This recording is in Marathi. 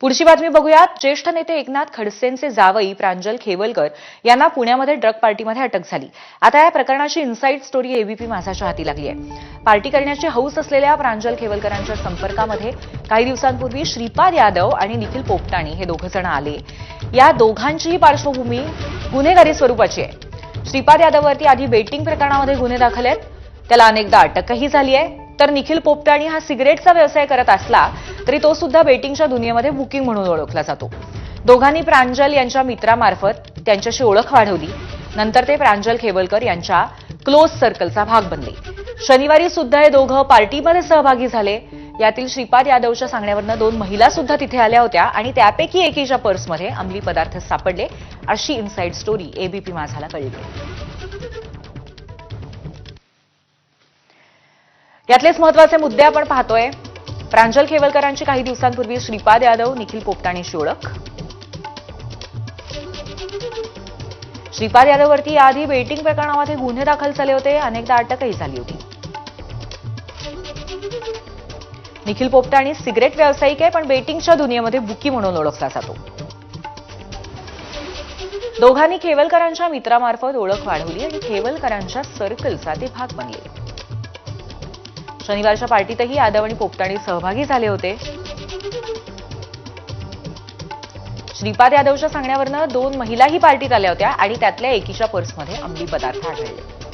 पुढची बातमी बघूयात. ज्येष्ठ नेते एकनाथ खडसेंचे जावई प्रांजल खेवलकर यांना पुण्यामध्ये ड्रग पार्टीमध्ये अटक झाली. आता या प्रकरणाची इन्साईड स्टोरी एबीपी माझाच्या हाती लागली आहे. पार्टी करण्याची हौस असलेल्या प्रांजल खेवलकरांच्या संपर्कामध्ये काही दिवसांपूर्वी श्रीपाद यादव आणि निखिल पोपटाणी हे दोघं जण आले. या दोघांचीही पार्श्वभूमी गुन्हेगारी स्वरूपाची आहे. श्रीपाद यादववरती आधी बेटिंग प्रकरणामध्ये गुन्हे दाखल आहेत. त्याला अनेकदा अटकही झाली आहे. तर निखिल पोपटाणी हा सिगरेटचा व्यवसाय करत असला तरी तो सुद्धा बेटिंगच्या दुनियेमध्ये बुकिंग म्हणून ओळखला जातो. दोघांनी प्रांजल यांच्या मित्रामार्फत त्यांच्याशी ओळख वाढवली. नंतर ते प्रांजल खेवलकर यांच्या क्लोज सर्कलचा भाग बनले. शनिवारी सुद्धा हे दोघं पार्टीमध्ये सहभागी झाले. यातील श्रीपाद यादवच्या सांगण्यावरनं दोन महिला सुद्धा तिथे आल्या होत्या आणि त्यापैकी एकीच्या पर्समध्ये अंमली पदार्थ सापडले अशी इनसाइड स्टोरी एबीपी माझाला कळली. यातलेच महत्त्वाचे मुद्दे आपण पाहतोय. प्रांजल खेवलकरांची काही दिवसांपूर्वी श्रीपाद यादव निखिल पोपटाणीशी ओळख श्रीपाद यादववरती याआधी बेटिंग प्रकरणामध्ये गुन्हे दाखल झाले होते. अनेकदा अटकही झाली होती. निखिल पोपटाणी सिगरेट व्यावसायिक आहे पण बेटिंगच्या दुनियेमध्ये बुकी म्हणून ओळखला जातो. दोघांनी खेवलकरांच्या मित्रामार्फत ओळख वाढवली आणि खेवलकरांच्या सर्कलचा ते भाग बनले. शनिवारच्या पार्टीतही यादव आणि पोपटाणी सहभागी झाले होते. श्रीपाद यादवच्या सांगण्यावरनं दोन महिलाही पार्टीत आल्या होत्या आणि त्यातल्या एकीच्या पर्समध्ये अंमली पदार्थ आढळले.